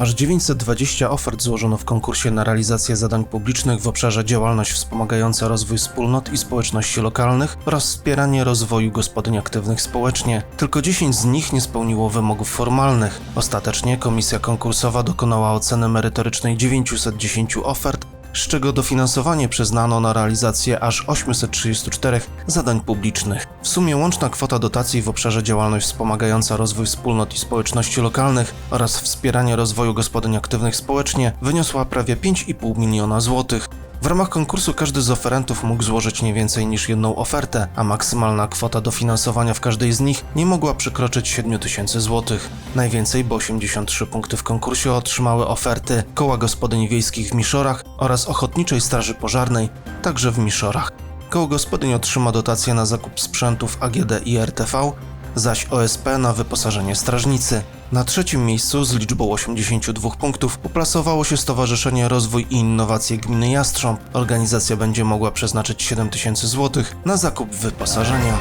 Aż 920 ofert złożono w konkursie na realizację zadań publicznych w obszarze działalność wspomagająca rozwój wspólnot i społeczności lokalnych oraz wspieranie rozwoju gospodyń aktywnych społecznie. Tylko 10 z nich nie spełniło wymogów formalnych. Ostatecznie komisja konkursowa dokonała oceny merytorycznej 910 ofert, z czego dofinansowanie przyznano na realizację aż 834 zadań publicznych. W sumie łączna kwota dotacji w obszarze działalność wspomagająca rozwój wspólnot i społeczności lokalnych oraz wspieranie rozwoju gospodyń aktywnych społecznie wyniosła prawie 5,5 miliona złotych. W ramach konkursu każdy z oferentów mógł złożyć nie więcej niż jedną ofertę, a maksymalna kwota dofinansowania w każdej z nich nie mogła przekroczyć 7 tysięcy złotych. Najwięcej, bo 83 punkty w konkursie otrzymały oferty Koła Gospodyń Wiejskich w Miszorach oraz Ochotniczej Straży Pożarnej, także w Miszorach. Koło Gospodyń otrzyma dotację na zakup sprzętów AGD i RTV, zaś OSP na wyposażenie strażnicy. Na trzecim miejscu z liczbą 82 punktów uplasowało się Stowarzyszenie Rozwój i Innowacje Gminy Jastrząb. Organizacja będzie mogła przeznaczyć 7 tysięcy złotych na zakup wyposażenia.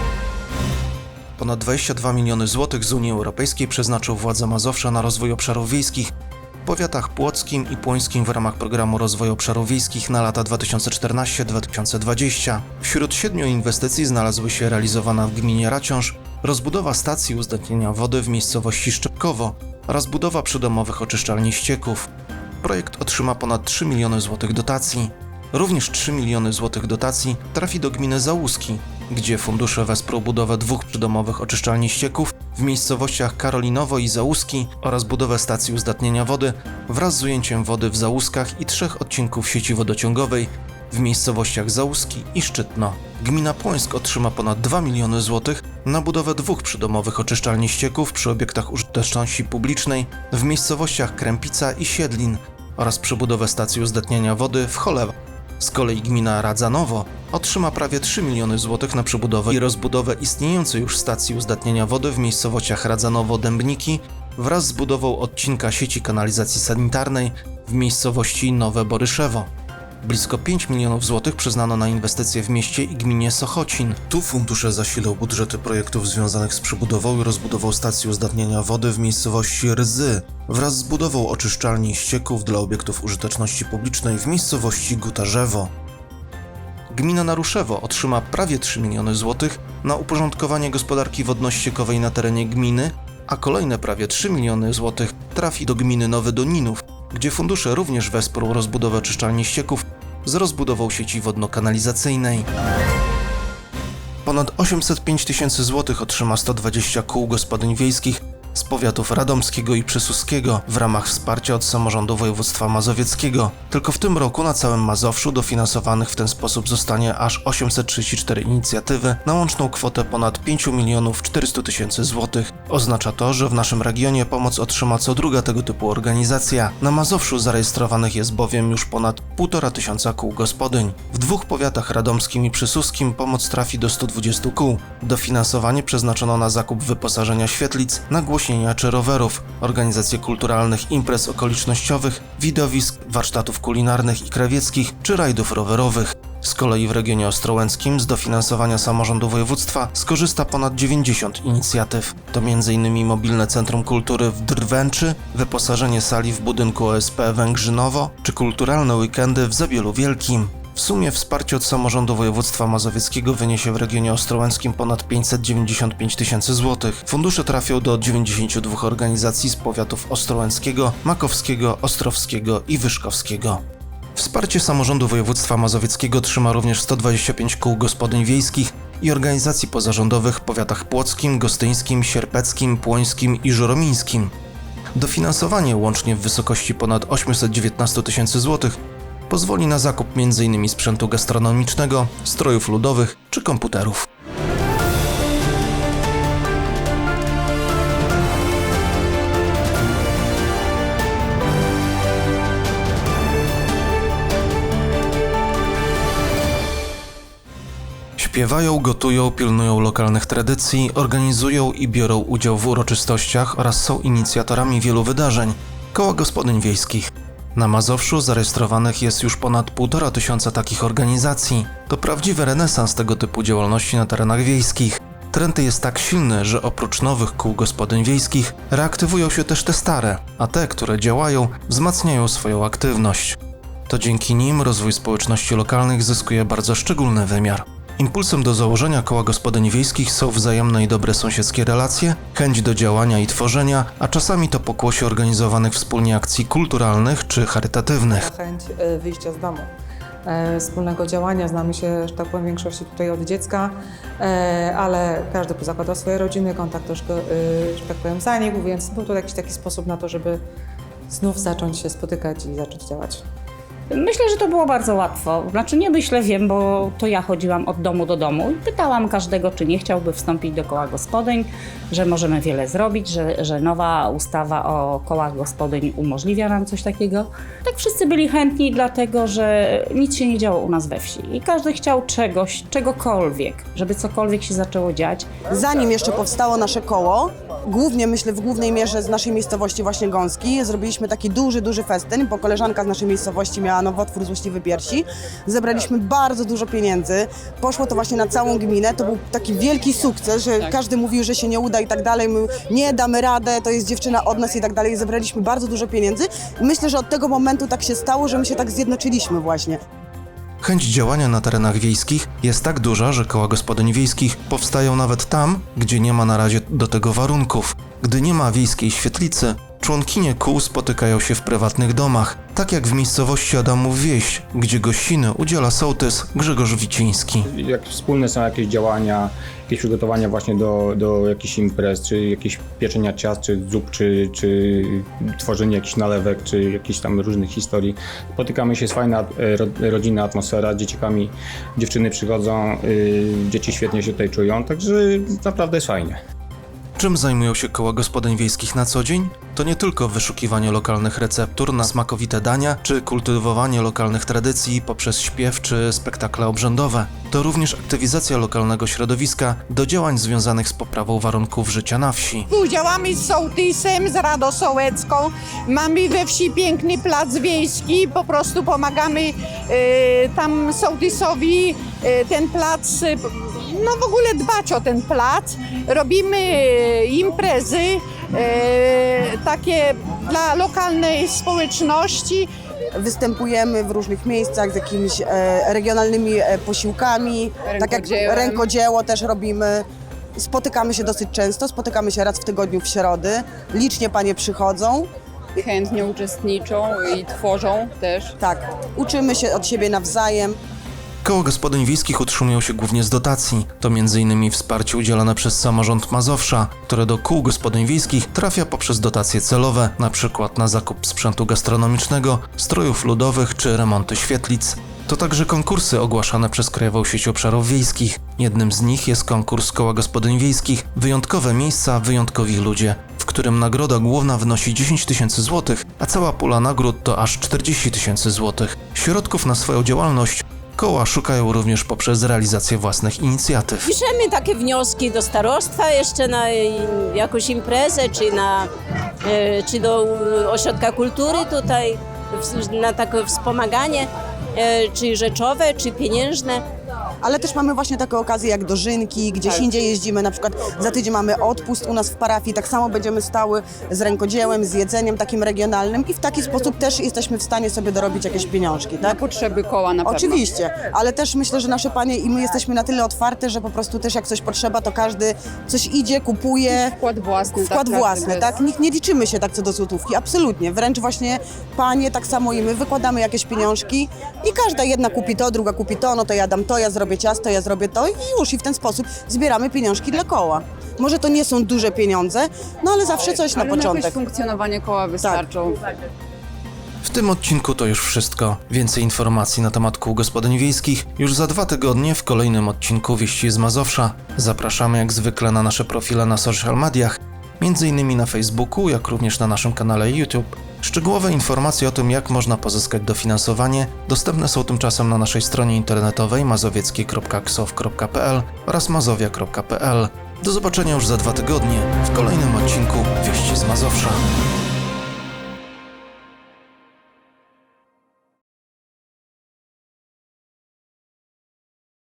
Ponad 22 miliony złotych z Unii Europejskiej przeznaczył władze Mazowsza na rozwój obszarów wiejskich w powiatach płockim i płońskim w ramach programu rozwoju obszarów wiejskich na lata 2014-2020. Wśród siedmiu inwestycji znalazły się realizowana w gminie Raciąż rozbudowa stacji uzdatnienia wody w miejscowości Szczepkowo oraz budowa przydomowych oczyszczalni ścieków. Projekt otrzyma ponad 3 miliony złotych dotacji. Również 3 miliony złotych dotacji trafi do gminy Załuski, gdzie fundusze wesprą budowę dwóch przydomowych oczyszczalni ścieków w miejscowościach Karolinowo i Załuski oraz budowę stacji uzdatnienia wody wraz z ujęciem wody w Załuskach i trzech odcinków sieci wodociągowej w miejscowościach Załuski i Szczytno. Gmina Płońsk otrzyma ponad 2 miliony złotych na budowę dwóch przydomowych oczyszczalni ścieków przy obiektach użyteczności publicznej w miejscowościach Krępica i Siedlin oraz przebudowę stacji uzdatniania wody w Cholewa. Z kolei gmina Radzanowo otrzyma prawie 3 miliony złotych na przebudowę i rozbudowę istniejącej już stacji uzdatniania wody w miejscowościach Radzanowo-Dębniki wraz z budową odcinka sieci kanalizacji sanitarnej w miejscowości Nowe Boryszewo. Blisko 5 milionów złotych przyznano na inwestycje w mieście i gminie Sochocin. Tu fundusze zasilą budżety projektów związanych z przebudową i rozbudową stacji uzdatniania wody w miejscowości Rdzy wraz z budową oczyszczalni ścieków dla obiektów użyteczności publicznej w miejscowości Gutarzewo. Gmina Naruszewo otrzyma prawie 3 miliony złotych na uporządkowanie gospodarki wodno-ściekowej na terenie gminy, a kolejne prawie 3 miliony złotych trafi do gminy Nowy Doninów, gdzie fundusze również wesprą rozbudowę oczyszczalni ścieków z rozbudową sieci wodno-kanalizacyjnej. Ponad 805 tysięcy złotych otrzyma 120 kół gospodyń wiejskich z powiatów radomskiego i przysuskiego w ramach wsparcia od samorządu województwa mazowieckiego. Tylko w tym roku na całym Mazowszu dofinansowanych w ten sposób zostanie aż 834 inicjatywy na łączną kwotę ponad 5 milionów 400 tysięcy złotych. Oznacza to, że w naszym regionie pomoc otrzyma co druga tego typu organizacja. Na Mazowszu zarejestrowanych jest bowiem już ponad 1,5 tysiąca kół gospodyń. W dwóch powiatach radomskim i przysuskim pomoc trafi do 120 kół. Dofinansowanie przeznaczono na zakup wyposażenia świetlic, nagłośnienia czy rowerów, organizację kulturalnych imprez okolicznościowych, widowisk, warsztatów kulinarnych i krawieckich czy rajdów rowerowych. Z kolei w regionie ostrołęckim z dofinansowania samorządu województwa skorzysta ponad 90 inicjatyw. To m.in. mobilne Centrum Kultury w Drwęczy, wyposażenie sali w budynku OSP Węgrzynowo czy kulturalne weekendy w Zabielu Wielkim. W sumie wsparcie od samorządu województwa mazowieckiego wyniesie w regionie ostrołęckim ponad 595 tysięcy złotych. Fundusze trafią do 92 organizacji z powiatów ostrołęckiego, makowskiego, ostrowskiego i wyszkowskiego. Wsparcie samorządu województwa mazowieckiego trzyma również 125 kół gospodyń wiejskich i organizacji pozarządowych w powiatach płockim, gostyńskim, sierpeckim, płońskim i żuromińskim. Dofinansowanie łącznie w wysokości ponad 819 tysięcy złotych pozwoli na zakup m.in. sprzętu gastronomicznego, strojów ludowych czy komputerów. Śpiewają, gotują, pilnują lokalnych tradycji, organizują i biorą udział w uroczystościach oraz są inicjatorami wielu wydarzeń. Koła gospodyń wiejskich. Na Mazowszu zarejestrowanych jest już ponad 1,5 tysiąca takich organizacji. To prawdziwy renesans tego typu działalności na terenach wiejskich. Trend jest tak silny, że oprócz nowych kół gospodyń wiejskich reaktywują się też te stare, a te, które działają, wzmacniają swoją aktywność. To dzięki nim rozwój społeczności lokalnych zyskuje bardzo szczególny wymiar. Impulsem do założenia koła gospodyń wiejskich są wzajemne i dobre sąsiedzkie relacje, chęć do działania i tworzenia, a czasami to pokłosie organizowanych wspólnie akcji kulturalnych czy charytatywnych. chęć e, wyjścia z domu, e, wspólnego działania. Znamy się, że tak powiem, większości tutaj od dziecka, e, ale każdy pozakładał swoje rodziny, kontakt troszkę, że tak powiem, zanikł, więc był to jakiś taki sposób na to, żeby znów zacząć się spotykać i zacząć działać. Myślę, że to było bardzo łatwo. Znaczy nie myślę, wiem, bo to ja chodziłam od domu do domu i pytałam każdego, czy nie chciałby wstąpić do koła gospodyń, że możemy wiele zrobić, że, że nowa ustawa o kołach gospodyń umożliwia nam coś takiego. Tak wszyscy byli chętni, dlatego że nic się nie działo u nas we wsi i każdy chciał czegoś, czegokolwiek, żeby cokolwiek się zaczęło dziać. Zanim jeszcze powstało nasze koło, głównie myślę w głównej mierze z naszej miejscowości właśnie Gąski, zrobiliśmy taki duży, duży festyn, bo koleżanka z naszej miejscowości miała nowotwór złośliwy piersi. Zebraliśmy bardzo dużo pieniędzy. Poszło to właśnie na całą gminę. To był taki wielki sukces, że każdy mówił, że się nie uda i tak dalej. My nie damy radę, to jest dziewczyna od nas i tak dalej. Zebraliśmy bardzo dużo pieniędzy. Myślę, że od tego momentu tak się stało, że my się tak zjednoczyliśmy właśnie. Chęć działania na terenach wiejskich jest tak duża, że koła gospodyń wiejskich powstają nawet tam, gdzie nie ma na razie do tego warunków. Gdy nie ma wiejskiej świetlicy, członkinie kół spotykają się w prywatnych domach, tak jak w miejscowości Adamów Wieś, gdzie gościny udziela sołtys Grzegorz Wiciński. jak wspólne są jakieś działania, jakieś przygotowania właśnie do, do jakichś imprez, czy jakieś pieczenia ciast, czy zup, czy, czy tworzenie jakichś nalewek, czy jakichś tam różnych historii. Spotykamy się, jest fajna e, ro, rodzinna atmosfera, z dzieciakami dziewczyny przychodzą, y, dzieci świetnie się tutaj czują, także naprawdę jest fajnie. Czym zajmują się koła gospodyń wiejskich na co dzień? To nie tylko wyszukiwanie lokalnych receptur na smakowite dania, czy kultywowanie lokalnych tradycji poprzez śpiew czy spektakle obrzędowe. To również aktywizacja lokalnego środowiska do działań związanych z poprawą warunków życia na wsi. Działamy z sołtysem, z Radą. Mamy we wsi piękny plac wiejski. Po prostu pomagamy e, tam sołtysowi e, ten plac, e, no w ogóle dbać o ten plac. Robimy imprezy e, takie dla lokalnej społeczności. Występujemy w różnych miejscach z jakimiś e, regionalnymi e, posiłkami, tak jak Rękodziełem. rękodzieło też robimy. Spotykamy się dosyć często, spotykamy się raz w tygodniu w środy. Licznie panie przychodzą. chętnie uczestniczą i tworzą też. Tak, uczymy się od siebie nawzajem. Koło gospodyń wiejskich utrzymują się głównie z dotacji. To m.in. wsparcie udzielane przez samorząd Mazowsza, które do kół gospodyń wiejskich trafia poprzez dotacje celowe, np. na zakup sprzętu gastronomicznego, strojów ludowych czy remonty świetlic. To także konkursy ogłaszane przez Krajową Sieć Obszarów Wiejskich. Jednym z nich jest konkurs Koła Gospodyń Wiejskich Wyjątkowe Miejsca, Wyjątkowi Ludzie, w którym nagroda główna wynosi 10 tysięcy złotych, a cała pula nagród to aż 40 tysięcy złotych. Środków na swoją działalność koła szukają również poprzez realizację własnych inicjatyw. Piszemy takie wnioski do starostwa jeszcze na jakąś imprezę, czy, na, y, czy do y, ośrodka kultury tutaj, na takie wspomaganie, czy rzeczowe, czy pieniężne. Ale też mamy właśnie takie okazje jak dożynki, gdzieś indziej jeździmy, na przykład za tydzień mamy odpust u nas w parafii, tak samo będziemy stały z rękodziełem, z jedzeniem takim regionalnym i w taki sposób też jesteśmy w stanie sobie dorobić jakieś pieniążki, Na tak? potrzeby koła na pewno. Oczywiście, ale też myślę, że nasze panie i my jesteśmy na tyle otwarte, że po prostu też jak coś potrzeba, to każdy coś idzie, kupuje. Wkład własny. Wkład tak, własny, każdy tak? Nie, nie liczymy się tak co do złotówki, absolutnie. Wręcz właśnie panie, tak samo i my, wykładamy jakieś pieniążki i każda jedna kupi to, druga kupi to, no to ja dam to, ja zrobię ciasto, ja zrobię to i już. I w ten sposób zbieramy pieniążki dla koła. Może to nie są duże pieniądze, no ale zawsze coś na Ale na początek. jakieś funkcjonowanie koła wystarczą. W tym odcinku to już wszystko. Więcej informacji na temat kół gospodyń wiejskich już za dwa tygodnie w kolejnym odcinku Wieści z Mazowsza. Zapraszamy jak zwykle na nasze profile na social mediach, m.in. na Facebooku, jak również na naszym kanale YouTube. Szczegółowe informacje o tym, jak można pozyskać dofinansowanie, dostępne są tymczasem na naszej stronie internetowej mazowieckie.ksow.pl oraz mazowia.pl. Do zobaczenia już za dwa tygodnie w kolejnym odcinku Wieści z Mazowsza.